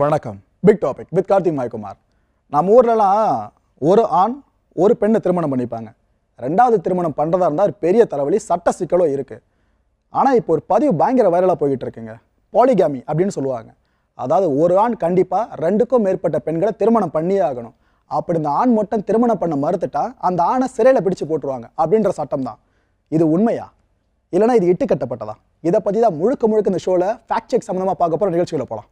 வணக்கம். Big topic with Karthik Mayakumar. நம்ம ஊர்லலாம் ஒரு ஆண் ஒரு பெண்ணை திருமணம் பண்ணிப்பாங்க. ரெண்டாவது திருமணம் பண்ணுறதா இருந்தால் பெரிய தலைவலி சட்ட சிக்கலும் இருக்குது ஆனால் இப்போ ஒரு பதிவு பயங்கர வைரலாக போய்கிட்டு இருக்குங்க பாலிகாமி அப்படின்னு சொல்லுவாங்க. அதாவது ஒரு ஆண் கண்டிப்பாக ரெண்டுக்கும் மேற்பட்ட பெண்களை திருமணம் பண்ணியே ஆகணும். அப்படி இந்த ஆண் மட்டும் திருமணம் பண்ண மறுத்துட்டா அந்த ஆணை சிறையில் பிடிச்சு போட்டுருவாங்க அப்படின்ற சட்டம் தான். இது உண்மையா? இல்லைனா இது இட்டு கட்டப்பட்டதா இதை பற்றி தான் முழுக்க முழுக்க இந்த ஷோவில் ஃபேக்ட் செக் சம்மந்தமாக பார்க்க போகிற நிகழ்ச்சிகளை போகலாம்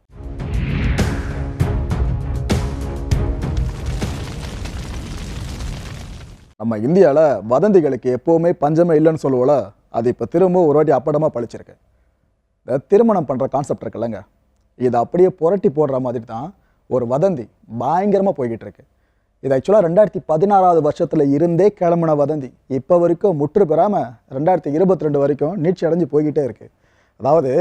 நம்ம இந்தியாவில் வதந்திகளுக்கு எப்போவுமே பஞ்சமே இல்லைன்னு சொல்லுவோம்ல அது இப்போ திரும்ப ஒரு வாட்டி அப்படமாக பழிச்சிருக்கு. இந்த திருமணம் பண்ணுற கான்செப்ட் இருக்குல்லங்க. இதை அப்படியே புரட்டி போடுற மாதிரி தான் ஒரு வதந்தி பயங்கரமாக போய்கிட்டு இருக்கு இது ஆக்சுவலாக ரெண்டாயிரத்தி பதினாறாவது வருஷத்தில் இருந்தே கிளம்புன வதந்தி. இப்போ வரைக்கும் முற்று பெறாமல் ரெண்டாயிரத்தி இருபத்தி ரெண்டு வரைக்கும் நீட்சி அடைஞ்சு போய்கிட்டே இருக்கு. அதாவது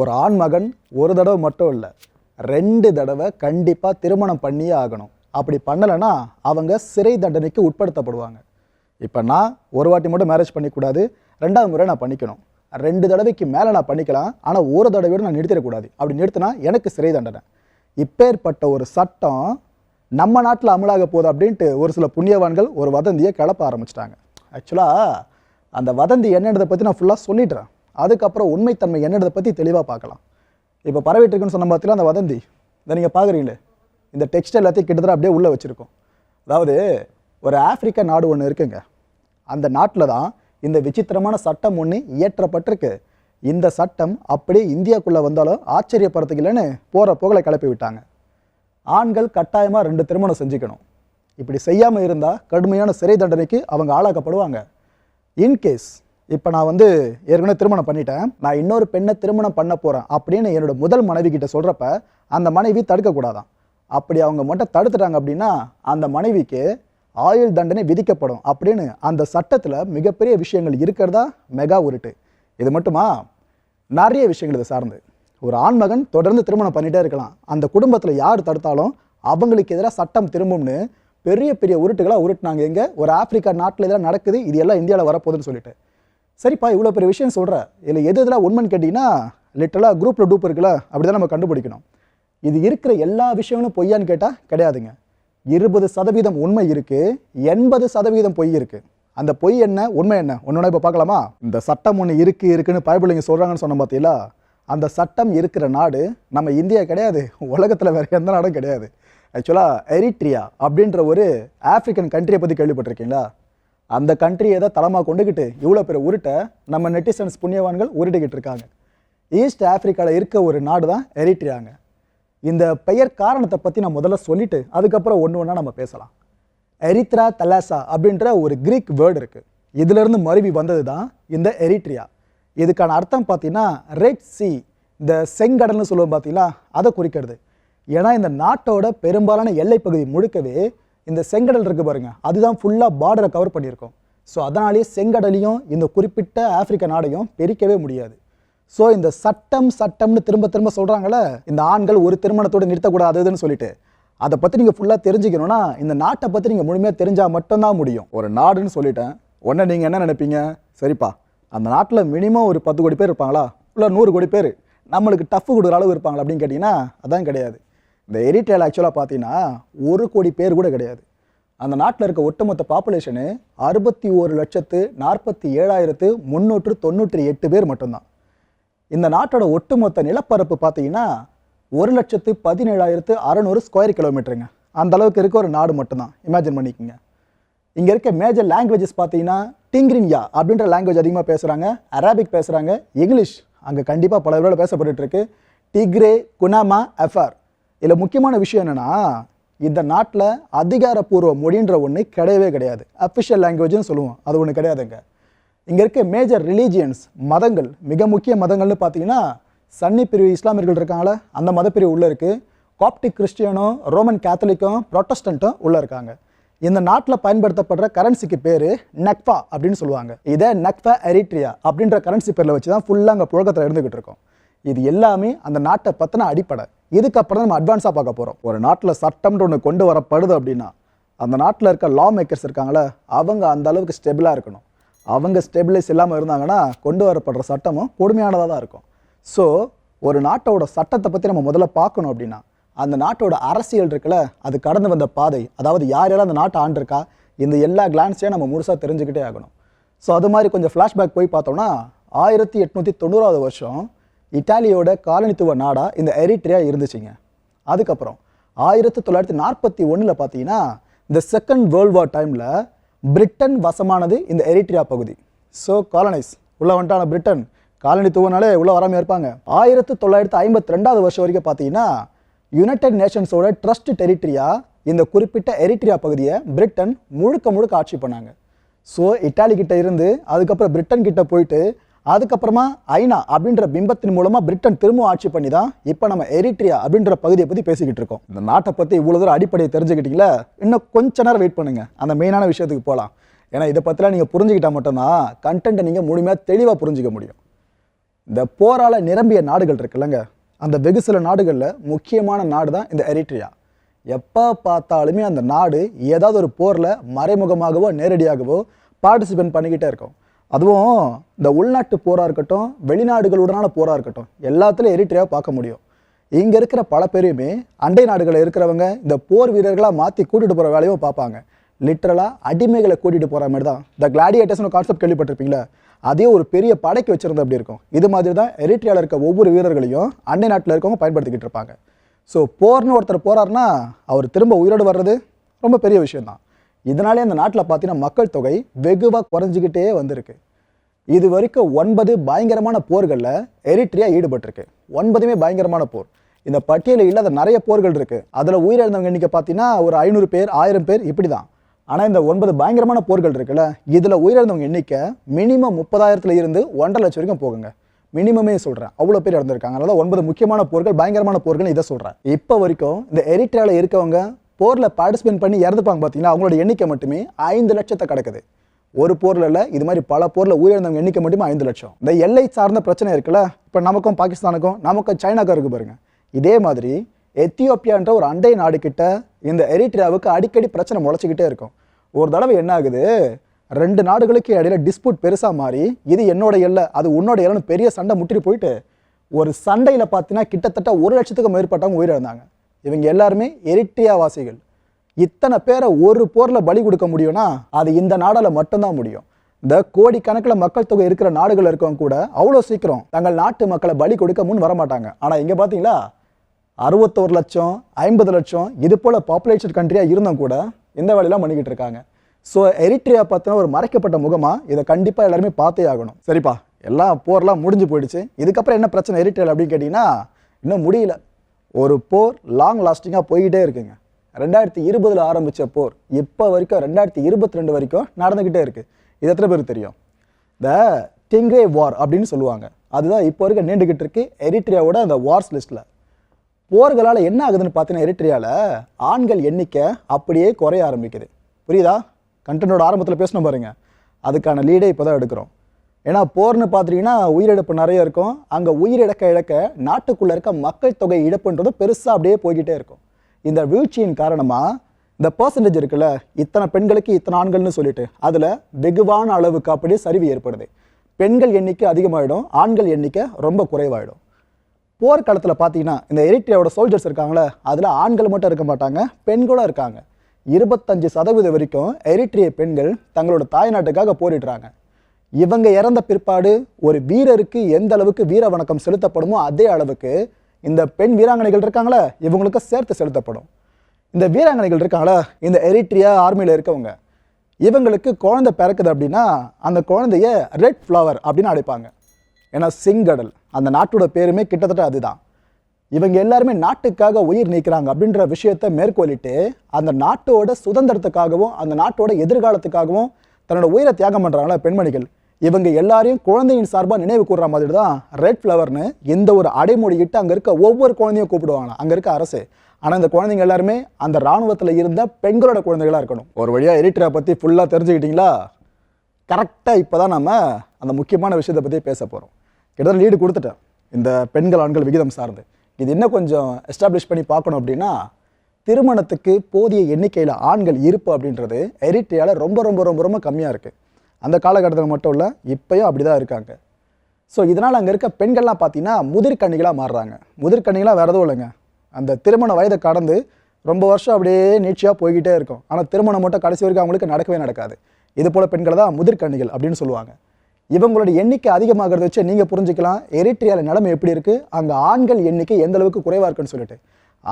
ஒரு ஆண் மகன் ஒரு தடவை மட்டும் இல்லை ரெண்டு தடவை கண்டிப்பாக திருமணம் பண்ணியே ஆகணும். அப்படி பண்ணலைன்னா அவங்க சிறை தண்டனைக்கு உட்படுத்தப்படுவாங்க. இப்போ நான் ஒரு வாட்டி மட்டும் மேரேஜ் பண்ணிக்கூடாது ரெண்டாவது முறை நான் பண்ணிக்கணும். ரெண்டு தடவைக்கு மேலே நான் பண்ணிக்கலாம் ஆனால் ஒரு தடவையோடு நான் நிறுத்திடக்கூடாது. அப்படி நிறுத்தினா எனக்கு சிறை தண்டனை. இப்பேற்பட்ட ஒரு சட்டம் நம்ம நாட்டில் அமலாக போகுது அப்படின்ட்டு ஒரு சில புண்ணியவான்கள் ஒரு வதந்தியை கிளப்ப ஆரம்பிச்சிட்டாங்க. ஆக்சுவலாக அந்த வதந்தி என்னன்றதை பற்றி நான் ஃபுல்லாக சொல்லிடுறேன். அதுக்கப்புறம் உண்மைத்தன்மை என்னன்றதை பற்றி தெளிவாக பார்க்கலாம். இப்போ பரவிட்டு இருக்குன்னு சொன்ன பார்த்தீங்கன்னா அந்த வதந்தி இதை நீங்கள் பார்க்குறீங்களே இந்த டெக்ஸ்ட் எல்லாத்தையும் கிட்டத்தட்ட அப்படியே உள்ளே வச்சுருக்கோம். அதாவது ஒரு ஆப்பிரிக்க நாடு ஒன்று இருக்குங்க. அந்த நாட்டில் தான் இந்த விசித்திரமான சட்டம் ஒன்று இயற்றப்பட்டிருக்கு. இந்த சட்டம் அப்படியே இந்தியாக்குள்ளே வந்தாலும் ஆச்சரியப்படுறதுக்கு இல்லைன்னு போகிற புகழை கிளப்பி விட்டாங்க. ஆண்கள் கட்டாயமாக ரெண்டு திருமணம் செஞ்சுக்கணும். இப்படி செய்யாமல் இருந்தால் கடுமையான சிறை தண்டனைக்கு அவங்க ஆளாக்கப்படுவாங்க. இன்கேஸ் இப்போ நான் வந்து ஏற்கனவே திருமணம் பண்ணிட்டேன். நான் இன்னொரு பெண்ணை திருமணம் பண்ண போகிறேன் அப்படின்னு என்னோட முதல் மனைவி கிட்ட சொல்கிறப்ப அந்த மனைவி தடுக்கக்கூடாதான். அப்படி அவங்க மட்டும் தடுத்துட்டாங்க அப்படின்னா அந்த மனைவிக்கு ஆயுள் தண்டனை விதிக்கப்படும் அப்படின்னு அந்த சட்டத்தில் மிகப்பெரிய விஷயங்கள் இருக்கிறதா? மெகா உருட்டு. இது மட்டுமா? நிறைய விஷயங்கள் இதை சார்ந்து. ஒரு ஆண்மகன் தொடர்ந்து திருமணம் பண்ணிட்டே இருக்கலாம். அந்த குடும்பத்தில் யார் தடுத்தாலும் அவங்களுக்கு எதிராக சட்டம் திரும்பும்னு பெரிய பெரிய உருட்டுகளாக உருட்டுனாங்க. எங்கே? ஒரு ஆப்பிரிக்கா நாட்டில் இதெல்லாம் நடக்குது. இது எல்லாம் இந்தியாவில் வரப்போகுதுன்னு சொல்லிட்டு. சரிப்பா இவ்வளோ பெரிய விஷயம் சொல்கிறேன் இல்லை எது இதெல்லாம் உண்மைன்னு கேட்டிங்கன்னா லிட்டலாக குரூப்பில் டூப் இருக்குல்ல அப்படி தான் நம்ம கண்டுபிடிக்கணும். இது இருக்கிற எல்லா விஷயங்களும் பொய்யான்னு கேட்டால் கிடையாதுங்க. இருபது சதவீதம் உண்மை இருக்குது எண்பது சதவீதம் பொய் இருக்குது அந்த பொய் என்ன உண்மை என்ன? ஒன்று இப்போ பார்க்கலாமா? இந்த சட்டம் ஒன்று இருக்குது இருக்குன்னு பைபிள் சொல்கிறாங்கன்னு சொன்ன பார்த்தீங்களா அந்த சட்டம் இருக்கிற நாடு நம்ம இந்தியா கிடையாது. உலகத்தில் வேறு எந்த நாடும் கிடையாது. ஆக்சுவலாக எரிட்ரியா அப்படின்ற ஒரு ஆஃப்ரிக்கன் கண்ட்ரியை பற்றி கேள்விப்பட்டிருக்கீங்களா? அந்த கண்ட்ரியை தான் தளமாக கொண்டுக்கிட்டு இவ்வளோ பெரிய உருட்டை நம்ம நெட்டிசன்ஸ் புண்ணியவான்கள் உருட்டிக்கிட்டு இருக்காங்க. ஈஸ்ட் ஆஃப்ரிக்காவில் இருக்க ஒரு நாடு தான் எரிட்ரியாங்க. இந்த பெயர் காரணத்தை பற்றி நான் முதல்ல சொல்லிவிட்டு அதுக்கப்புறம் ஒன்று ஒன்றா நம்ம பேசலாம். எரித்ரா தலாசா அப்படின்ற ஒரு கிரீக் வேர்டு இருக்குது இதிலிருந்து மருவி வந்தது தான் இந்த எரிட்ரியா. இதுக்கான அர்த்தம் பார்த்தீங்கன்னா ரெட் சி இந்த செங்கடல்னு சொல்லுவோம் பார்த்தீங்களா அதை குறிக்கிறது. ஏன்னா இந்த நாட்டோட பெரும்பாலான எல்லை பகுதி முழுக்கவே இந்த செங்கடல் இருக்குது பாருங்கள் அதுதான் ஃபுல்லாக பார்டரை கவர் பண்ணியிருக்கோம். ஸோ அதனாலேயே செங்கடலையும் இந்த குறிப்பிட்ட ஆப்பிரிக்க நாடையும் பிரிக்கவே முடியாது. ஸோ இந்த சட்டம் சட்டம்னு திரும்ப திரும்ப சொல்கிறாங்களே இந்த ஆண்கள் ஒரு திருமணத்தோடு நிறுத்தக்கூடாதுன்னு சொல்லிட்டு அதை பற்றி நீங்கள் ஃபுல்லாக தெரிஞ்சுக்கணும்னா இந்த நாட்டை பற்றி நீங்கள் முழுமையாக தெரிஞ்சால் மட்டும்தான் முடியும். ஒரு நாடுன்னு சொல்லிட்டேன். உடனே நீங்கள் என்ன நினைப்பீங்க? சரிப்பா அந்த நாட்டில் மினிமம் ஒரு பத்து கோடி பேர் இருப்பாங்களா? இல்லை நூறு கோடி பேர். நம்மளுக்கு டஃப் கொடுக்குற அளவு இருப்பாங்களா அப்படின்னு கேட்டிங்கன்னா அதான் கிடையாது. இந்த எரிட்ரேல் ஆக்சுவலாக பார்த்தீங்கன்னா ஒரு கோடி பேர் கூட கிடையாது. அந்த நாட்டில் இருக்க ஒட்டுமொத்த பாப்புலேஷனு அறுபத்தி ஒரு லட்சத்து நாற்பத்தி ஏழாயிரத்து முந்நூற்று தொண்ணூற்றி எட்டு பேர் மட்டும்தான். இந்த நாட்டோட ஒட்டுமொத்த நிலப்பரப்பு பார்த்தீங்கன்னா ஒரு லட்சத்து பதினேழாயிரத்து அறநூறு ஸ்கொயர் கிலோமீட்டருங்க அந்த அளவுக்கு இருக்க ஒரு நாடு மட்டும்தான். இமேஜின் பண்ணிக்கோங்க. இங்கே இருக்க மேஜர் லாங்குவேஜஸ் பார்த்தீங்கன்னா டிங்கிரின்யா அப்படின்ற லாங்குவேஜ் அதிகமாக பேசுகிறாங்க அராபிக் பேசுகிறாங்க இங்கிலீஷ் அங்கே கண்டிப்பாக பல பேரோட பேசப்பட்டுருக்கு டிக்ரே குனாமா எஃப்ஆர் இதில் முக்கியமான விஷயம் என்னென்னா இந்த நாட்டில் அதிகாரப்பூர்வ மொழின்ற ஒன்று கிடையவே கிடையாது. அஃபிஷியல் லாங்குவேஜ்னு சொல்லுவோம். அது ஒன்று கிடையாதுங்க. இங்கே இருக்க மேஜர் ரிலீஜியன்ஸ் மதங்கள் மிக முக்கிய மதங்கள்னு பார்த்தீங்கன்னா சன்னி பிரிவு இஸ்லாமியர்கள் இருக்காங்களே அந்த மதப்பிரிவு உள்ளே இருக்குது காப்டிக் கிறிஸ்டியனும் ரோமன் கேத்தலிக்கும் ப்ரொட்டஸ்டண்ட்டும் உள்ளே இருக்காங்க. இந்த நாட்டில் பயன்படுத்தப்படுற கரன்சிக்கு பேர் நெக்ஃபா அப்படின்னு சொல்லுவாங்க. இதை நெக்ஃபா எரிட்ரியா அப்படின்ற கரன்சி பேரில் வச்சு தான் ஃபுல்லாக அங்கே புழக்கத்தில் இருந்துகிட்டு இருக்கோம். இது எல்லாமே அந்த நாட்டை பற்றின அடிப்படை. இதுக்கப்புறம் தான் நம்ம அட்வான்ஸாக பார்க்க போகிறோம் ஒரு நாட்டில் சட்டம்ன்ற ஒன்று கொண்டு வரப்படுது அப்படின்னா அந்த நாட்டில் இருக்க லா மேக்கர்ஸ் இருக்காங்களே அவங்க அந்த அளவுக்கு ஸ்டெபிளாக இருக்கணும். அவங்க ஸ்டெபிலைஸ் இல்லாமல் இருந்தாங்கன்னா கொண்டு வரப்படுற சட்டமும் கொடுமையானதாக தான் இருக்கும். ஸோ ஒரு நாட்டோட சட்டத்தை பற்றி நம்ம முதல்ல பார்க்கணும் அப்படின்னா அந்த நாட்டோட அரசியல் இருக்குல்ல அது கடந்து வந்த பாதை. அதாவது யார் யாரும் அந்த நாட்டை ஆண்டிருக்கா இந்த எல்லா கிளான்ஸையும் நம்ம முழுசாக தெரிஞ்சுக்கிட்டே ஆகணும். ஸோ அது மாதிரி கொஞ்சம் ஃப்ளாஷ்பேக் போய் பார்த்தோம்னா ஆயிரத்தி எட்நூற்றி தொண்ணூறாவது வருஷம் இட்டாலியோட காலனித்துவ நாடாக இந்த எரிட்ரியா இருந்துச்சுங்க. அதுக்கப்புறம் ஆயிரத்தி தொள்ளாயிரத்தி நாற்பத்தி ஒன்றில் பார்த்தீங்கன்னா இந்த செகண்ட் வேர்ல்டு வார் டைமில் பிரிட்டன் வசமானது இந்த எரிட்ரியா பகுதி. ஸோ காலனைஸ் உள்ள வந்துட்டான பிரிட்டன். காலனித்துவனாலே உள்ளே வராமல் இருப்பாங்க. ஆயிரத்தி தொள்ளாயிரத்தி ஐம்பத்தி ரெண்டாவது வருஷம் வரைக்கும் பார்த்தீங்கன்னா யுனைடெட் நேஷன்ஸோட ட்ரஸ்ட் டெரிட்டரியா இந்த குறிப்பிட்ட எரிட்ரியா பகுதியை பிரிட்டன் முழுக்க முழுக்க ஆட்சி பண்ணாங்க. ஸோ இட்டாலி கிட்ட இருந்து அதுக்கப்புறம் பிரிட்டன் கிட்ட போயிட்டு அதுக்கப்புறமா ஐநா அப்படின்ற பிம்பத்தின் மூலமா பிரிட்டன் திரும்ப ஆட்சி பண்ணி தான் இப்போ நம்ம எரிட்ரியா அப்படின்ற பகுதியை பற்றி பேசிக்கிட்டு இருக்கோம். இந்த நாட்டை பற்றி இவ்வளோ தூரம் அடிப்படையை தெரிஞ்சுக்கிட்டீங்களா? இன்னும் கொஞ்ச நேரம் வெயிட் பண்ணுங்க. அந்த மெயினான விஷயத்துக்கு போகலாம் ஏன்னா இதை பற்றிலாம் நீங்கள் புரிஞ்சுக்கிட்டா மட்டும்தான் கண்டென்ட்டை நீங்கள் முழுமையாக தெளிவாக புரிஞ்சிக்க முடியும். இந்த போரால நிரம்பிய நாடுகள் இருக்குல்லங்க. அந்த வெகு சில நாடுகளில் முக்கியமான நாடு தான் இந்த எரிட்ரியா. எப்போ பார்த்தாலுமே அந்த நாடு ஏதாவது ஒரு போரில் மறைமுகமாகவோ நேரடியாகவோ பார்ட்டிசிபேட் பண்ணிக்கிட்டே இருக்கும். அதுவும் இந்த உள்நாட்டு போராக இருக்கட்டும் வெளிநாடுகளுடனான போராக இருக்கட்டும் எல்லாத்துலையும் எரிட்ரியாக பார்க்க முடியும். இங்கே இருக்கிற பல பேரையுமே அண்டை நாடுகளில் இருக்கிறவங்க இந்த போர் வீரர்களாக மாற்றி கூட்டிகிட்டு போகிற வேலையும் பார்ப்பாங்க. லிட்ரலாக அடிமைகளை கூட்டிகிட்டு போகிற மாதிரி தான் இந்த கிளாடியேட்டர்ஸ்னு கான்செப்ட் கேள்விப்பட்டிருப்பீங்களா அதே ஒரு பெரிய படைக்கு வச்சுருந்த அப்படி இருக்கும்? இது மாதிரி தான் எரிட்ரியாவில் இருக்க ஒவ்வொரு வீரர்களையும் அண்டை நாட்டில் இருக்கவங்க பயன்படுத்திக்கிட்டு இருப்பாங்க. ஸோ போர்னு ஒருத்தர் போகிறாருன்னா அவர் திரும்ப உயிரோடு வர்றது ரொம்ப பெரிய விஷயம்தான். இதனாலே அந்த நாட்டில் பார்த்தீங்கன்னா மக்கள் தொகை வெகுவாக குறைஞ்சிக்கிட்டே வந்திருக்கு. இது வரைக்கும் ஒன்பது பயங்கரமான போர்களில் எரிட்ரியா ஈடுபட்டிருக்கு. ஒன்பதுமே பயங்கரமான போர். இந்த பட்டியலில் இல்லாத நிறைய போர்கள் இருக்குது அதில் உயிரிழந்தவங்க எண்ணிக்கை பார்த்தீங்கன்னா ஒரு ஐநூறு பேர் ஆயிரம் பேர் இப்படி தான் ஆனால் இந்த ஒன்பது பயங்கரமான போர்கள் இருக்குல்ல இதில் உயிரிழந்தவங்க எண்ணிக்கை மினிமம் முப்பதாயிரத்துல இருந்து ஒன்றரை லட்சம் வரைக்கும் போகுங்க. மினிமமே சொல்கிறேன் அவ்வளோ பேர் இறந்துருக்காங்க. அதனால ஒன்பது முக்கியமான போர்கள் பயங்கரமான போர்கள் இதை சொல்கிறேன் இப்போ வரைக்கும் இந்த எரிட்ரியாவில் இருக்கவங்க போரில் பார்ட்டிசிபேட் பண்ணி இறந்துப்பாங்க பார்த்தீங்கன்னா அவங்களோட எண்ணிக்கை மட்டுமே ஐந்து லட்சத்தை கிடக்குது. ஒரு போரில் இல்லை இது மாதிரி பல போரில் உயிரிழந்தவங்க எண்ணிக்கை மட்டுமே ஐந்து லட்சம். இந்த எல்லை சார்ந்த பிரச்சனை இருக்குல்ல? இப்போ நமக்கும் பாகிஸ்தானுக்கும் நமக்கும் சைனாக்கும் இருக்குது பாருங்கள் இதே மாதிரி எத்தியோப்பியான்ற ஒரு அண்டை நாடு கிட்ட இந்த எரிட்ரியாவுக்கு அடிக்கடி பிரச்சனை முளைச்சிக்கிட்டே இருக்கும். ஒரு தடவை என்ன ஆகுது? ரெண்டு நாடுகளுக்கு இடையில டிஸ்பியூட் பெருசாக மாறி இது என்னோட எல்லை அது உன்னோட எல்லைன்னு பெரிய சண்டை முட்டிட்டு போயிட்டு ஒரு சண்டையில் பார்த்தீங்கன்னா கிட்டத்தட்ட ஒரு லட்சத்துக்கும் மேற்பட்டவங்க உயிரிழந்தாங்க. இவங்க எல்லாருமே எரிட்ரியா வாசிகள் இத்தனை பேரை ஒரு போரில் பலி கொடுக்க முடியும்னா அது இந்த நாடால் மட்டும்தான் முடியும். இந்த கோடிக்கணக்கில் மக்கள் தொகை இருக்கிற நாடுகள் இருக்கவங்க கூட அவ்வளோ சீக்கிரம் தங்கள் நாட்டு மக்களை பலி கொடுக்க முன் வரமாட்டாங்க. ஆனால் இங்கே பார்த்தீங்களா அறுபத்தோரு லட்சம் ஐம்பது லட்சம் இது போல் பாப்புலேஷன் கண்ட்ரியாக இருந்தும் கூட இந்த வேலையெல்லாம் பண்ணிக்கிட்டு இருக்காங்க. ஸோ எரிட்ரியா பார்த்தினா ஒரு மறைக்கப்பட்ட முகமாக இதை கண்டிப்பாக எல்லாருமே பார்த்தே ஆகணும். சரிப்பா எல்லாம் போர்லாம் முடிஞ்சு போயிடுச்சு. இதுக்கப்புறம் என்ன பிரச்சனை எரிட்ரியல் அப்படின்னு கேட்டிங்கன்னா இன்னும் முடியல. ஒரு போர் லாங் லாஸ்டிங்காக போய்கிட்டே இருக்குங்க. ரெண்டாயிரத்தி இருபதில் ஆரம்பித்த போர் இப்போ வரைக்கும் ரெண்டாயிரத்தி இருபத்தி ரெண்டு வரைக்கும் நடந்துக்கிட்டே இருக்குது இது எத்தனை பேருக்கு தெரியும்? த டிங்ரே வார் அப்படின்னு சொல்லுவாங்க. அதுதான் இப்போ வரைக்கும் நீண்டுக்கிட்டு இருக்கு எரிட்ரியாவோட அந்த வார்ஸ் லிஸ்ட்டில் போர்களால் என்ன ஆகுதுன்னு பார்த்தீங்கன்னா எரிட்ரியாவில் ஆண்கள் எண்ணிக்கை அப்படியே குறைய ஆரம்பிக்குது. புரியுதா? கண்டனோட ஆரம்பத்தில் பேசணும் பாருங்கள் அதுக்கான லீடே இப்போ தான் எடுக்கிறோம். ஏன்னா போர்னு பார்த்தீங்கன்னா உயிரிழப்பு நிறைய இருக்கும். அங்கே உயிரிழக்க இழக்க நாட்டுக்குள்ளே இருக்க மக்கள் தொகை இழப்புன்றது பெருசாக அப்படியே போய்கிட்டே இருக்கும். இந்த வீழ்ச்சியின் காரணமாக இந்த பர்சன்டேஜ் இருக்குல்ல இத்தனை பெண்களுக்கு இத்தனை ஆண்கள்னு சொல்லிட்டு அதில் வெகுவான அளவுக்கு அப்படியே சரிவு ஏற்படுது. பெண்கள் எண்ணிக்கை அதிகமாகிடும் ஆண்கள் எண்ணிக்கை ரொம்ப குறைவாயிடும். போர்க்காலத்தில் பார்த்தீங்கன்னா இந்த எரிட்ரியாவோட சோல்ஜர்ஸ் இருக்காங்களே அதில் ஆண்கள் மட்டும் இருக்க மாட்டாங்க பெண்களும் இருக்காங்க. இருபத்தஞ்சு சதவீதம் வரைக்கும் எரிட்ரிய பெண்கள் தங்களோட தாய்நாட்டுக்காக போரிடுறாங்க. இவங்க இறந்த பிற்பாடு ஒரு வீரருக்கு எந்த அளவுக்கு வீர வணக்கம் செலுத்தப்படுமோ அதே அளவுக்கு இந்த பெண் வீராங்கனைகள் இருக்காங்களே இவங்களுக்கு சேர்த்து செலுத்தப்படும். இந்த வீராங்கனைகள் இருக்காங்களா இந்த எரிட்ரியா ஆர்மியில் இருக்கவங்க இவங்களுக்கு குழந்தை பிறக்குது அப்படின்னா அந்த குழந்தைய ரெட் ஃப்ளவர் அப்படின்னு அழைப்பாங்க. ஏன்னா சிங்கடல் அந்த நாட்டோட பேருமே கிட்டத்தட்ட அதுதான். இவங்க எல்லாருமே நாட்டுக்காக உயிர் நீக்கிறாங்க அப்படின்ற விஷயத்தை மேற்கோளிட்டு அந்த நாட்டோட சுதந்திரத்துக்காகவும் அந்த நாட்டோட எதிர்காலத்துக்காகவும் தன்னோட உயிரை தியாகம் பண்ணுறாங்களா பெண்மணிகள். இவங்க எல்லாரையும் குழந்தையின் சார்பாக நினைவு கூடுற மாதிரி தான் ரெட் ஃப்ளவர்னு எந்த ஒரு அடைமொழியிட்டு அங்கே இருக்க ஒவ்வொரு குழந்தையும் கூப்பிடுவாங்களாம். அங்கே இருக்க அரசு. ஆனால் இந்த குழந்தைங்க எல்லாருமே அந்த இராணுவத்தில் இருந்த பெண்களோட குழந்தைகளாக இருக்கணும். ஒரு வழியாக எரிட்ரா பற்றி ஃபுல்லாக தெரிஞ்சுக்கிட்டீங்களா? கரெக்டாக இப்போ தான் நம்ம அந்த முக்கியமான விஷயத்தை பற்றி பேச போகிறோம் கிட்டத்தட்ட லீடு கொடுத்துட்டேன். இந்த பெண்கள் ஆண்கள் விகிதம் சார்ந்து. இது இன்னும் கொஞ்சம் எஸ்டாப்ளிஷ் பண்ணி பார்க்கணும் அப்படின்னா திருமணத்துக்கு போதிய எண்ணிக்கையில் ஆண்கள் இருப்பு அப்படின்றது எரிட்ரியாவில் ரொம்ப ரொம்ப ரொம்ப ரொம்ப கம்மியாக இருக்குது அந்த காலகட்டத்தில் மட்டும் இல்லை இப்போயும் அப்படி தான் இருக்காங்க. ஸோ இதனால் அங்கே இருக்க பெண்கள்லாம் பார்த்தீங்கன்னா முதிர்கன்னிகளாக மாறுறாங்க. முதிர்கன்னிகளாக வேறு எதுவும் இல்லைங்க. அந்த திருமண வயதை கடந்து ரொம்ப வருஷம் அப்படியே நீட்சியாக போய்கிட்டே இருக்கும். ஆனால் திருமணம் மட்டும் கடைசி வரைக்கும் அவங்களுக்கு நடக்கவே நடக்காது. இது போல் பெண்களை தான் முதிர்கண்ணிகள் அப்படின்னு சொல்லுவாங்க. இவங்களுடைய எண்ணிக்கை அதிகமாகிறத வச்சு நீங்கள் புரிஞ்சுக்கலாம் எரிட்ரியாவில் நிலைமை எப்படி இருக்குது அங்கே ஆண்கள் எண்ணிக்கை எந்த அளவுக்கு குறைவாக இருக்குன்னு சொல்லிட்டு.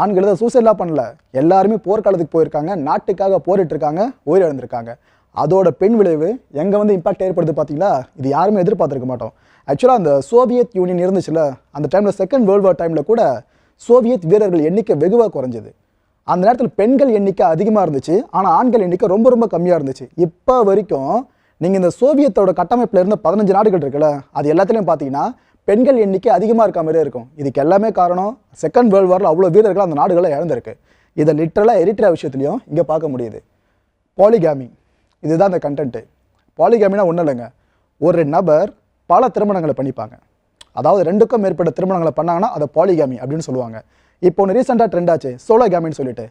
ஆண்கள் தான் சூசைட்லாம் பண்ணல. எல்லாருமே போர்க்காலத்துக்கு போயிருக்காங்க. நாட்டுக்காக போரிட்டு இருக்காங்க உயிரிழந்திருக்காங்க. அதோட பெண் விளைவு எங்கே வந்து இம்பாக்ட் ஏற்படுது பார்த்தீங்களா இது யாருமே எதிர்பார்த்துருக்க மாட்டோம். ஆக்சுவலாக அந்த சோவியத் யூனியன் இருந்துச்சுல்ல அந்த டைமில் செகண்ட் வேர்ல்டு வார் டைமில் கூட சோவியத் வீரர்கள் எண்ணிக்கை வெகுவாக குறைஞ்சது. அந்த நேரத்தில் பெண்கள் எண்ணிக்கை அதிகமாக இருந்துச்சு ஆனால் ஆண்கள் எண்ணிக்கை ரொம்ப ரொம்ப கம்மியாக இருந்துச்சு. இப்போ வரைக்கும் நீங்கள் இந்த சோவியத்தோட கட்டமைப்பில் இருந்த பதினஞ்சு நாடுகள் இருக்குல்ல அது எல்லாத்துலேயும் பார்த்தீங்கன்னா பெண்கள் எண்ணிக்கை அதிகமாக இருக்க மாதிரியே இருக்கும். இதுக்கு எல்லாமே காரணம் செகண்ட் வேர்ல்டு வாரில் அவ்வளோ வீரர்கள் அந்த நாடுகளை இழந்திருக்கு. இதை லிட்டரலாக எரிட்ரியா விஷயத்துலையும் இங்கே பார்க்க முடியுது. பாலிகாமி இதுதான் அந்த கண்டென்ட்டு பாலிகாமினா ஒன்றும் இல்லைங்க. ஒரு நபர் பல திருமணங்களை பண்ணிப்பாங்க. அதாவது ரெண்டுக்கும் மேற்பட்ட திருமணங்களை பண்ணாங்கன்னா அதை பாலிகாமி அப்படின்னு சொல்லுவாங்க. இப்போ ஒன்று ரீசெண்டாக ட்ரெண்ட் ஆச்சு. சோலோகாமின்னு சொல்லிட்டு.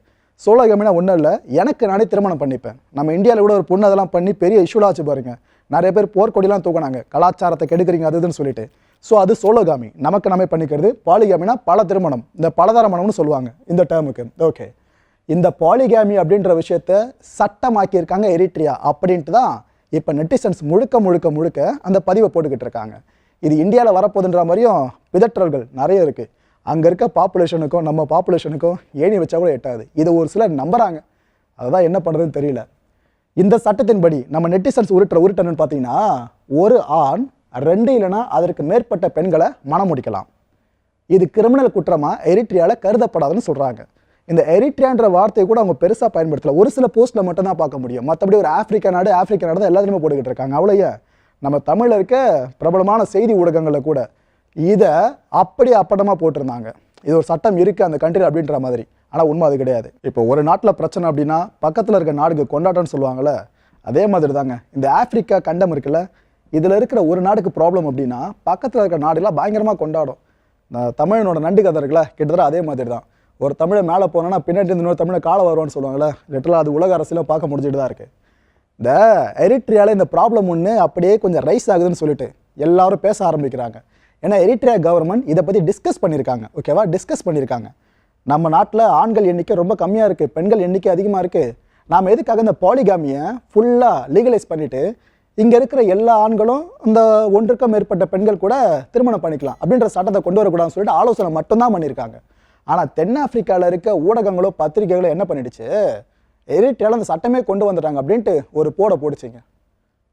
சோலோகாமினா ஒன்றும் இல்லை. எனக்கு நானே திருமணம் பண்ணிப்பேன். நம்ம இந்தியாவில் கூட ஒரு பொண்ணு அதெல்லாம் பண்ணி பெரிய இஷ்யூலாம் ஆச்சு பாருங்க. நிறைய பேர் போர்க்கொடிலாம் தூக்குனாங்க. கலாச்சாரத்தை கெடுக்குறீங்க அதுன்னு சொல்லிட்டு. ஸோ அது சோலோகாமி நமக்கு நாமே பண்ணிக்கிறது. பாலிகாமினா பல திருமணம். இந்த பலதார மனம்னு சொல்லுவாங்க. இந்த டேர்முக்கு ஓகே இந்த பாலிகாமி அப்படின்ற விஷயத்த சட்டமாக்கியிருக்காங்க எரிட்ரியா அப்படின்ட்டு தான் இப்போ நெட்டிசன்ஸ் முழுக்க முழுக்க முழுக்க அந்த பதிவை போட்டுக்கிட்டு இருக்காங்க. இது இந்தியாவில் வரப்போகுதுன்ற மாதிரியும் பிதற்றல்கள் நிறைய இருக்குது அங்கே இருக்க பாப்புலேஷனுக்கும் நம்ம பாப்புலேஷனுக்கும் ஏணி வச்சா கூட எட்டாது. இதை ஒரு சிலர் நம்புறாங்க. அதுதான் என்ன பண்ணுறதுன்னு தெரியல. இந்த சட்டத்தின்படி நம்ம நெட்டிசன்ஸ் உருட்டுற உருட்டணும்னு பார்த்தீங்கன்னா ஒரு ஆண் ரெண்டு இல்லைன்னா அதற்கு மேற்பட்ட பெண்களை மணம் முடிக்கலாம். இது கிரிமினல் குற்றமாக எரிட்ரியால கருதப்படாதுன்னு சொல்கிறாங்க இந்த எரிட்ரியான்ற வார்த்தையை கூட அவங்க பெருசாக பயன்படுத்தலை. ஒரு சில போஸ்ட்டில் மட்டும் தான் பார்க்க முடியும். மற்றபடி ஒரு ஆஃப்ரிக்கா நாடு ஆஃப்ரிக்கா நாடு தான் எல்லாத்துலேயுமே போட்டுக்கிட்டு இருக்காங்க. அவ்வளோயே நம்ம தமிழில் இருக்க பிரபலமான செய்தி ஊடகங்களில் கூட இதை அப்படி அப்பட்டமாக போட்டிருந்தாங்க. இது ஒரு சட்டம் இருக்குது அந்த கண்ட்ரி அப்படின்ற மாதிரி. ஆனால் உண்மை அது கிடையாது. இப்போ ஒரு நாட்டில் பிரச்சனை அப்படின்னா பக்கத்தில் இருக்க நாடுக்கு கொண்டாட்டம்னு சொல்லுவாங்கல்ல அதே மாதிரி தாங்க இந்த ஆப்பிரிக்கா கண்டம் இருக்குல்ல இதில் இருக்கிற ஒரு நாடுக்கு ப்ராப்ளம் அப்படின்னா பக்கத்தில் இருக்கிற நாடுலாம் பயங்கரமாக கொண்டாடும். தமிழனோட நண்டு கதை இருக்குல்ல கிட்டத்தட்ட அதே மாதிரி தான் ஒரு தமிழை மேலே போனோன்னா பின்னாடி இருந்து இன்னொரு தமிழை காலை வருவான்னு சொல்லுவாங்களே லிட்டலாக அது உலக அரசியலும் பார்க்க முடிஞ்சுட்டு தான் இருக்குது இந்த எரிட்ரியாவில் இந்த ப்ராப்ளம் ஒன்று அப்படியே கொஞ்சம் ரைஸ் ஆகுதுன்னு சொல்லிட்டு எல்லாரும் பேச ஆரம்பிக்கிறாங்க. ஏன்னா எரிட்ரியா கவர்மெண்ட் இதை பற்றி டிஸ்கஸ் பண்ணியிருக்காங்க ஓகேவா டிஸ்கஸ் பண்ணியிருக்காங்க நம்ம நாட்டில் ஆண்கள் எண்ணிக்கை ரொம்ப கம்மியாக இருக்குது பெண்கள் எண்ணிக்கை அதிகமாக இருக்குது நாம் எதுக்காக இந்த பாலிகாமியை ஃபுல்லாக லீகலைஸ் பண்ணிவிட்டு இங்கே இருக்கிற எல்லா ஆண்களும் இந்த ஒன்றுக்கும் மேற்பட்ட பெண்கள் கூட திருமணம் பண்ணிக்கலாம் அப்படின்ற சட்டத்தை கொண்டு வரக்கூடாதுன்னு சொல்லிட்டு ஆலோசனை மட்டும்தான் பண்ணியிருக்காங்க ஆனால் தென்னாப்பிரிக்காவில் இருக்க ஊடகங்களோ பத்திரிகைகளோ என்ன பண்ணிடுச்சு? எரிட்ரியால அந்த சட்டமே கொண்டு வந்துட்டாங்க அப்படின்ட்டு ஒரு போட போடுச்சிங்க.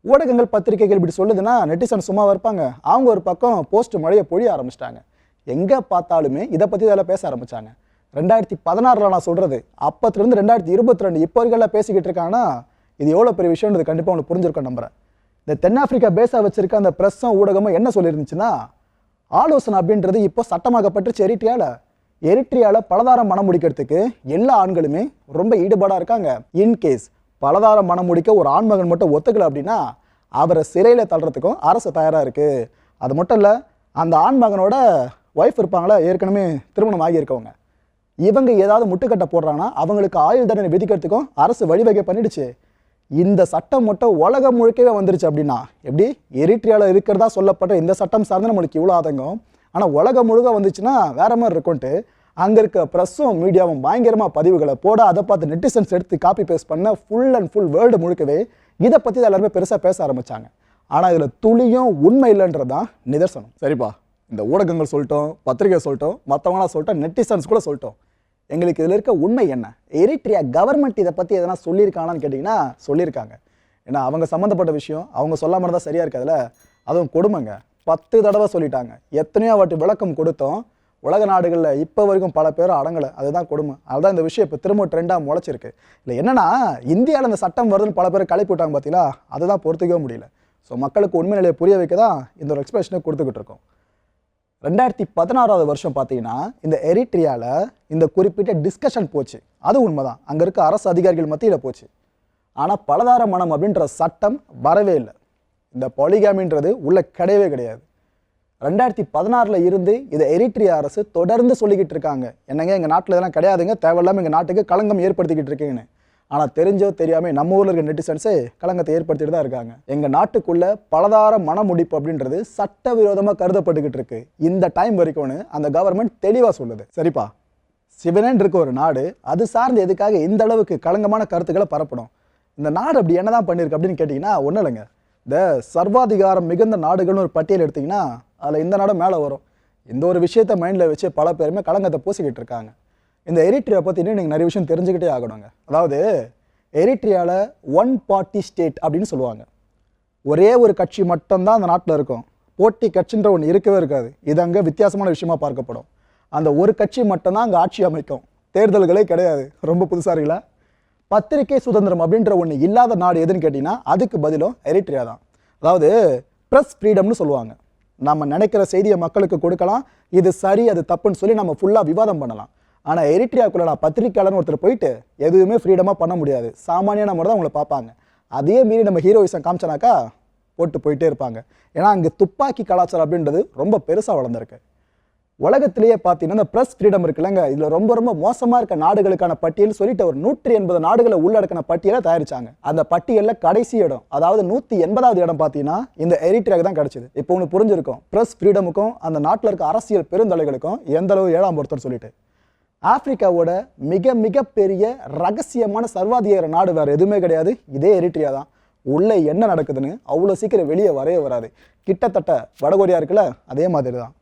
ஊடகங்கள் பத்திரிகைகள் இப்படி சொல்லுதுன்னா நெட்டிசன் சும்மா இருப்பாங்க. அவங்க ஒரு பக்கம் போஸ்ட் மழையை பொழிய ஆரம்பிச்சிட்டாங்க. எங்கே பார்த்தாலுமே இதை பற்றி இதெல்லாம் பேச ஆரம்பித்தாங்க ரெண்டாயிரத்தி பதினாறில் நான் சொல்கிறது அப்பத்துலேருந்து ரெண்டாயிரத்தி இருபத்தி ரெண்டு இப்போ வரைக்கும் எல்லாம் பேசிக்கிட்டு இருக்காங்கன்னா இது எவ்வளோ பெரிய விஷயம்ன்றது கண்டிப்பாக உங்களுக்கு புரிஞ்சிருக்கும் நம்புறேன். இந்த தென்னாப்பிரிக்கா பேஸாக வச்சிருக்க அந்த ப்ரெஸ்ஸும் ஊடகமும் என்ன சொல்லியிருந்துச்சுன்னா ஆலோசனை அப்படின்றது இப்போ சட்டமாக்கப்பட்டு செரிட்டியால் எரிட்ரியால பலதாரம் மனம் முடிக்கிறதுக்கு எல்லா ஆண்களுமே ரொம்ப ஈடுபாடாக இருக்காங்க. இன்கேஸ் பலதாரம் மனம் முடிக்க ஒரு ஆண்மகன் மட்டும் ஒத்துக்கல அப்படின்னா அவரை சிறையில் தள்ளுறதுக்கும் அரசு தயாராக இருக்குது அது மட்டும் இல்லை அந்த ஆண்மகனோட ஒய்ஃப் இருப்பாங்களா ஏற்கனவே திருமணம் ஆகியிருக்கவங்க. இவங்க ஏதாவது முட்டுக்கட்டை போடுறாங்கன்னா அவங்களுக்கு ஆயுள் தண்டனை விதிக்கிறதுக்கும் அரசு வழிவகை பண்ணிடுச்சு. இந்த சட்டம் மட்டும் உலகம் முழுக்கவே வந்துருச்சு அப்படின்னா எப்படி? எரிட்ரியாவில் இருக்கிறதா சொல்லப்பட்ட இந்த சட்டம் சார்ந்து நம்மளுக்கு இவ்வளோ ஆதங்கம். ஆனால் உலகம் முழுக்க வந்துச்சுன்னா வேற மாதிரி இருக்கும்ட்டு அங்கே இருக்க ப்ரெஸ்ஸும் மீடியாவும் பயங்கரமாக பதிவுகளை போட அதை பார்த்து நெட்டிசன்ஸ் எடுத்து காப்பி பேஸ்ட் பண்ண ஃபுல் அண்ட் ஃபுல் வேர்ல்டு முழுக்கவே இதை பற்றி தான் எல்லாருமே பெருசாக பேச ஆரம்பித்தாங்க ஆனால் இதில் துளியும் உண்மை இல்லைன்றது தான் நிதர்சனம். சரிப்பா இந்த ஊடகங்கள் சொல்லிட்டோம் பத்திரிகை சொல்லிட்டோம் மற்றவங்களாம் சொல்லிட்டோம் நெட்டிசன்ஸ் கூட சொல்லிட்டோம். எங்களுக்கு இதில் இருக்க உண்மை என்ன? எரிட்ரியா கவர்மெண்ட் இதை பற்றி எதனா சொல்லியிருக்காங்களான்னு கேட்டிங்கன்னா சொல்லியிருக்காங்க. ஏன்னா அவங்க சம்மந்தப்பட்ட விஷயம் அவங்க சொல்லாமல் இருந்தால் சரியாக இருக்காதுல்ல? அதுவும் கொடுமைங்க. பத்து தடவை சொல்லிட்டாங்க. எத்தனையோ வாட்டி விளக்கம் கொடுத்தோம். உலக நாடுகளில் இப்போ வரைக்கும் பல பேரும் அடங்கலை. அதுதான் கொடுமை. அதுதான் இந்த விஷயம் இப்போ திரும்ப ட்ரெண்டாக முளைச்சிருக்கு. இல்லை என்னென்னா இந்தியாவில் இந்த சட்டம் வருதுன்னு பல பேர் கலைப்பு விட்டாங்க பார்த்தீங்களா அதுதான் பொறுத்துக்கவே முடியல. ஸோ மக்களுக்கு உண்மை நிலையை புரிய வைக்க தான் இந்த ஒரு எக்ஸ்பிரஷனை கொடுத்துக்கிட்டு இருக்கோம். ரெண்டாயிரத்தி பதினாறாவது வருஷம் பார்த்தீங்கன்னா இந்த எரிட்ரியாவில் இந்த குறிப்பிட்ட டிஸ்கஷன் போச்சு. அது உண்மைதான். அங்கே இருக்க அரசு அதிகாரிகள் மத்தியில் போச்சு. ஆனால் பலதார மனம் அப்படின்ற சட்டம் வரவே இல்லை. இந்த பாலிகாமின்றது உள்ள கிடையவே கிடையாது. ரெண்டாயிரத்தி பதினாறில் இருந்து இதை எரிட்ரியா அரசு தொடர்ந்து சொல்லிக்கிட்டு இருக்காங்க. என்னங்க எங்கள் நாட்டில் இதெல்லாம் கிடையாதுங்க. தேவையில்லாமல் எங்கள் நாட்டுக்கு களங்கம் ஏற்படுத்திக்கிட்டு இருக்கீங்கன்னு. ஆனால் தெரிஞ்சோ தெரியாமல் நம்ம ஊரில் இருக்க நெட்டிசன்ஸே களங்கத்தை ஏற்படுத்திட்டு தான் இருக்காங்க. எங்கள் நாட்டுக்குள்ளே பலதார மனமுடிப்பு அப்படின்றது சட்டவிரோதமாக கருதப்பட்டுக்கிட்டு இருக்கு. இந்த டைம் வரைக்கும்னு அந்த கவர்மெண்ட் தெளிவாக சொல்லுது. சரிப்பா. சிவனேன் இருக்க ஒரு நாடு அது சார்ந்து எதுக்காக இந்த அளவுக்கு களங்கமான கருத்துக்களை பரப்பணும்? இந்த நாடு அப்படி என்னதான் பண்ணியிருக்கு அப்படின்னு கேட்டிங்கன்னா ஒன்றும் இல்லைங்க. இந்த சர்வாதிகாரம் மிகுந்த நாடுகள்னு ஒரு பட்டியல் எடுத்திங்கன்னா அதில் இந்த நாடும் மேலே வரும். இந்த ஒரு விஷயத்தை மைண்டில் வச்சு பல பேருமே களங்கத்தை பூசிக்கிட்டு இருக்காங்க. இந்த எரிட்ரியா பற்றி இன்னும் நீங்கள் நிறைய விஷயம் தெரிஞ்சுக்கிட்டே ஆகணுங்க. அதாவது எரிட்ரியாவில் ஒன் பார்ட்டி ஸ்டேட் அப்படின்னு சொல்லுவாங்க. ஒரே ஒரு கட்சி மட்டும்தான் அந்த நாட்டில் இருக்கும். போட்டி கட்சின்ற ஒன்று இருக்கவே இருக்காது. இது அங்கே வித்தியாசமான விஷயமா பார்க்கப்படும். அந்த ஒரு கட்சி மட்டும்தான் அங்கே ஆட்சி அமைக்கும். தேர்தல்களே கிடையாது. ரொம்ப புதுசாக இருக்குல்ல பத்திரிகை சுதந்திரம் அப்படின்ற ஒன்று இல்லாத நாடு எதுன்னு கேட்டிங்கன்னா அதுக்கு பதிலும் எரிட்ரியா தான். அதாவது ப்ரெஸ் ஃப்ரீடம்னு சொல்லுவாங்க. நம்ம நினைக்கிற செய்தியை மக்களுக்கு கொடுக்கலாம். இது சரி அது தப்புன்னு சொல்லி நம்ம ஃபுல்லாக விவாதம் பண்ணலாம். ஆனால் எரிட்ரியாக்குள்ள நான் பத்திரிக்கையாளர்னு ஒருத்தர் போயிட்டு எதுவுமே ஃப்ரீடமாக பண்ண முடியாது. சாமானியான முறை தான் உங்களை பார்ப்பாங்க. அதே மீறி நம்ம ஹீரோயிசம் காமிச்சனாக்கா போட்டு போயிட்டே இருப்பாங்க. ஏன்னா அங்கே துப்பாக்கி கலாச்சாரம் அப்படின்றது ரொம்ப பெருசாக வளர்ந்துருக்கு. உலகத்திலேயே பார்த்தீங்கன்னா இந்த ப்ரெஸ் ஃப்ரீடம் இருக்குல்லங்க. இதில் ரொம்ப ரொம்ப மோசமாக இருக்க நாடுகளுக்கான பட்டியல் சொல்லிட்டு ஒரு நூற்றி எண்பது நாடுகளை உள்ளடக்கின பட்டியலை தயாரிச்சாங்க. அந்த பட்டியலில் கடைசி இடம் அதாவது நூற்றி எண்பதாவது இடம் பார்த்தீங்கன்னா இந்த எரிட்ரியாக்கு தான் கிடைச்சிது. இப்போ உங்களுக்கு புரிஞ்சிருக்கும். ப்ரெஸ் ஃப்ரீடமுக்கும் அந்த நாட்டில் இருக்க அரசியல் பெருந்தலைகளுக்கும் எந்த அளவு ஏழாம் பொருத்தம் சொல்லிட்டு. ஆப்பிரிக்காவோட மிக மிக பெரிய ரகசியமான சர்வாதிகார நாடு வேறு எதுவுமே கிடையாது. இதே எரிட்ரியா தான். உள்ளே என்ன நடக்குதுன்னு அவ்வளோ சீக்கிரம் வெளியே வரவே வராது. கிட்டத்தட்ட வடகொரியா இருக்குல்ல அதே மாதிரி தான்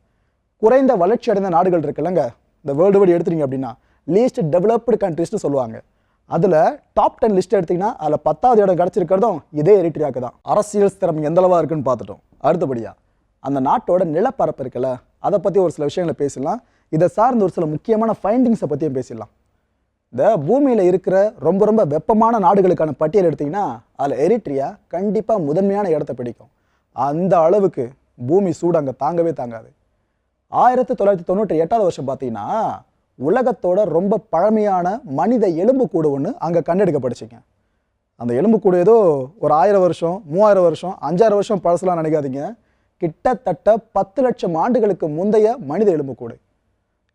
குறைந்த வளர்ச்சி அடைந்த நாடுகள் இருக்குல்லங்க. இந்த வேர்ல்டு வைடு எடுத்துட்டீங்க அப்படின்னா லீஸ்ட் டெவலப்டு கண்ட்ரிஸ்னு சொல்லுவாங்க. அதில் டாப் டென் லிஸ்ட் எடுத்திங்கன்னா அதில் பத்தாவது இடம் கிடச்சிருக்கிறதும் இதே எரிட்ரியாக்கு தான். அரசியல் ஸ்திரம் எந்த அளவாக இருக்குன்னு பார்த்துட்டோம். அடுத்தபடியாக அந்த நாட்டோட நிலப்பரப்பு இருக்குல்ல அதை பற்றி ஒரு சில விஷயங்களை பேசலாம். இதை சார்ந்த ஒரு சில முக்கியமான ஃபைண்டிங்ஸை பற்றியும் பேசிடலாம். இந்த பூமியில் இருக்கிற ரொம்ப ரொம்ப வெப்பமான நாடுகளுக்கான பட்டியல் எடுத்திங்கன்னா அதில் எரிட்ரியா கண்டிப்பாக முதன்மையான இடத்த பிடிக்கும். அந்த அளவுக்கு பூமி சூடு அங்கே தாங்கவே தாங்காது. ஆயிரத்தி தொள்ளாயிரத்தி தொண்ணூற்றி எட்டாவது வருஷம் பார்த்தீங்கன்னா உலகத்தோட ரொம்ப பழமையான மனித எலும்புக்கூடு ஒன்று அங்கே கண்டெடுக்கப்படுச்சுங்க அந்த எலும்புக்கூடு ஏதோ ஒரு ஆயிரம் வருஷம் மூவாயிரம் வருஷம் அஞ்சாயிரம் வருஷம் பழசுலாம் நினைக்காதீங்க. கிட்டத்தட்ட பத்து லட்சம் ஆண்டுகளுக்கு முந்தைய மனித எலும்புக்கூடு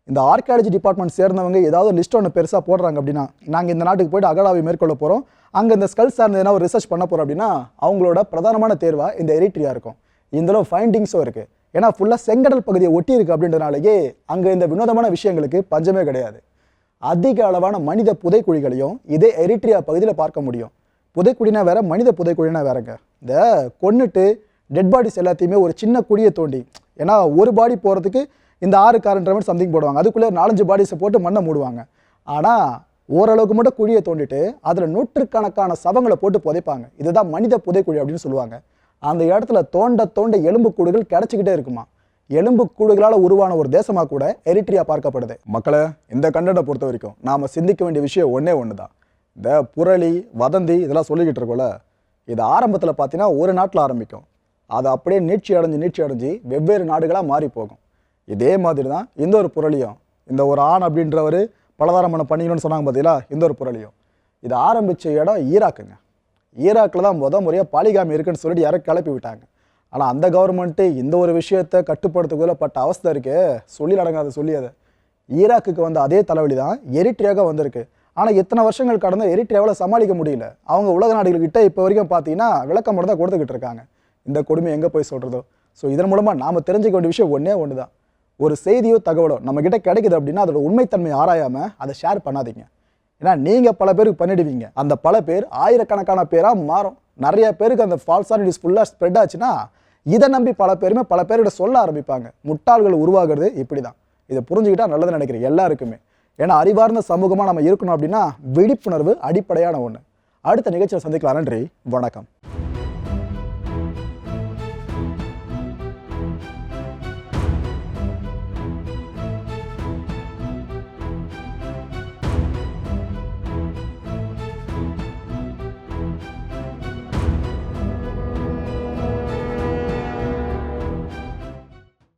இந்த ஆர்கியாலஜி டிபார்ட்மெண்ட் சேர்ந்தவங்க ஏதாவது லிஸ்ட் ஒன்று பெருசாக போடுறாங்க அப்படின்னா நாங்கள் இந்த நாட்டுக்கு போயிட்டு அகலாவை மேற்கொள்ள போகிறோம் அங்கே இந்த ஸ்கல் சார்ந்து ஏதாவது ரிசர்ச் பண்ண போகிறோம் அப்படின்னா அவங்களோட பிரதானமான தேர்வாக இந்த எரிட்ரியா இருக்கும். இந்தளவு ஃபைண்டிங்ஸும் இருக்குது ஏன்னா ஃபுல்லாக செங்கடல் பகுதியை ஒட்டி இருக்குது அப்படின்றனாலேயே அங்கே இந்த வினோதமான விஷயங்களுக்கு பஞ்சமே கிடையாது. அதிக அளவான மனித புதைக்குழிகளையும் இதே எரிட்ரியா பகுதியில் பார்க்க முடியும். புதைக்குழினா வேற மனித புதைக்குழினா வேறங்க. இந்த கொன்னுட்டு டெட் பாடிஸ் எல்லாத்தையுமே ஒரு சின்ன குழியை தோண்டி ஏன்னா ஒரு பாடி போகிறதுக்கு இந்த ஆறு காரன்ற மாதிரி சம்திங் போடுவாங்க. அதுக்குள்ளே நாலஞ்சு பாடிஸை போட்டு மண்ணை மூடுவாங்க. ஆனால் ஓரளவுக்கு மட்டும் குழியை தோண்டிட்டு அதில் நூற்றுக்கணக்கான சவங்களை போட்டு புதைப்பாங்க. இதுதான் மனித புதைக்குழி அப்படின்னு சொல்லுவாங்க. அந்த இடத்துல தோண்ட தோண்ட எலும்புக்கூடுகள் கிடச்சிக்கிட்டே இருக்குமா? எலும்புக்கூடுகளால் உருவான ஒரு தேசமாக கூட எரிட்ரியா பார்க்கப்படுது. மக்களை இந்த கண்டனை பொறுத்த வரைக்கும் நாம் சிந்திக்க வேண்டிய விஷயம் ஒன்றே ஒன்று தான் இந்த புரளி வதந்தி இதெல்லாம் சொல்லிக்கிட்டு இருக்கோம்ல. இது ஆரம்பத்தில் பார்த்தீங்கன்னா ஒரு நாட்டில் ஆரம்பிக்கும். அது அப்படியே நீட்சி அடைஞ்சு நீட்சி அடைஞ்சு வெவ்வேறு நாடுகளாக மாறி போகும். இதே மாதிரி தான் இந்த ஒரு புரளியும். இந்த ஒரு ஆண் அப்படின்றவர் பலதாரமான பண்ணிக்கணும்னு சொன்னாங்க பார்த்தீங்களா இந்த ஒரு புரளியும். இது ஆரம்பித்த இடம் ஈராக்குங்க. ஈராக்கில் தான் முத முறையாக பாலிகாமி இருக்குன்னு சொல்லிட்டு யாரும் கிளப்பி விட்டாங்க. ஆனால் அந்த கவர்மெண்ட்டு இந்த ஒரு விஷயத்தை கட்டுப்படுத்துக்குள்ள பட்ட அவஸ்தை இருக்கே. சொல்லி அடங்காத சொல்லி அதை. ஈராக்குக்கு வந்த அதே தலைவலி தான் எரிட்ரியாக வந்திருக்கு. ஆனால் எத்தனை வருஷங்கள் கடந்த எரிட்ரியாவில் சமாளிக்க முடியல. அவங்க உலக நாடுகள்கிட்ட இப்போ வரைக்கும் பார்த்தீங்கன்னா விளக்கம் மட்டும் தான் கொடுத்துக்கிட்டு இருக்காங்க. இந்த கொடுமை எங்கே போய் சொல்கிறதோ ஸோ இதன் மூலமாக நாம் தெரிஞ்சுக்க வேண்டிய விஷயம் ஒன்றே ஒன்று தான் ஒரு செய்தியோ தகவலோ நம்மக்கிட்ட கிடைக்குது அப்படின்னா அதோட உண்மைத்தன்மை ஆராயாமல் அதை ஷேர் பண்ணாதீங்க. ஏன்னா நீங்கள் பல பேருக்கு பண்ணிடுவீங்க. அந்த பல பேர் ஆயிரக்கணக்கான பேராக மாறும். நிறைய பேருக்கு அந்த ஃபால்ஸான நியூஸ் ஃபுல்லாக ஸ்ப்ரெட் ஆச்சுன்னா இதை நம்பி பல பேருமே பல பேர்கிட்ட சொல்ல ஆரம்பிப்பாங்க. முட்டாள்கள் உருவாகிறது இப்படி தான் இதை புரிஞ்சுக்கிட்டா நல்லதுன்னு நினைக்கிறேன் எல்லாருக்குமே. ஏன்னா அறிவார்ந்த சமூகமாக நம்ம இருக்கணும் அப்படின்னா விழிப்புணர்வு அடிப்படையான ஒன்று அடுத்த நிகழ்ச்சியில் சந்திக்கலாம். நன்றி. வணக்கம்.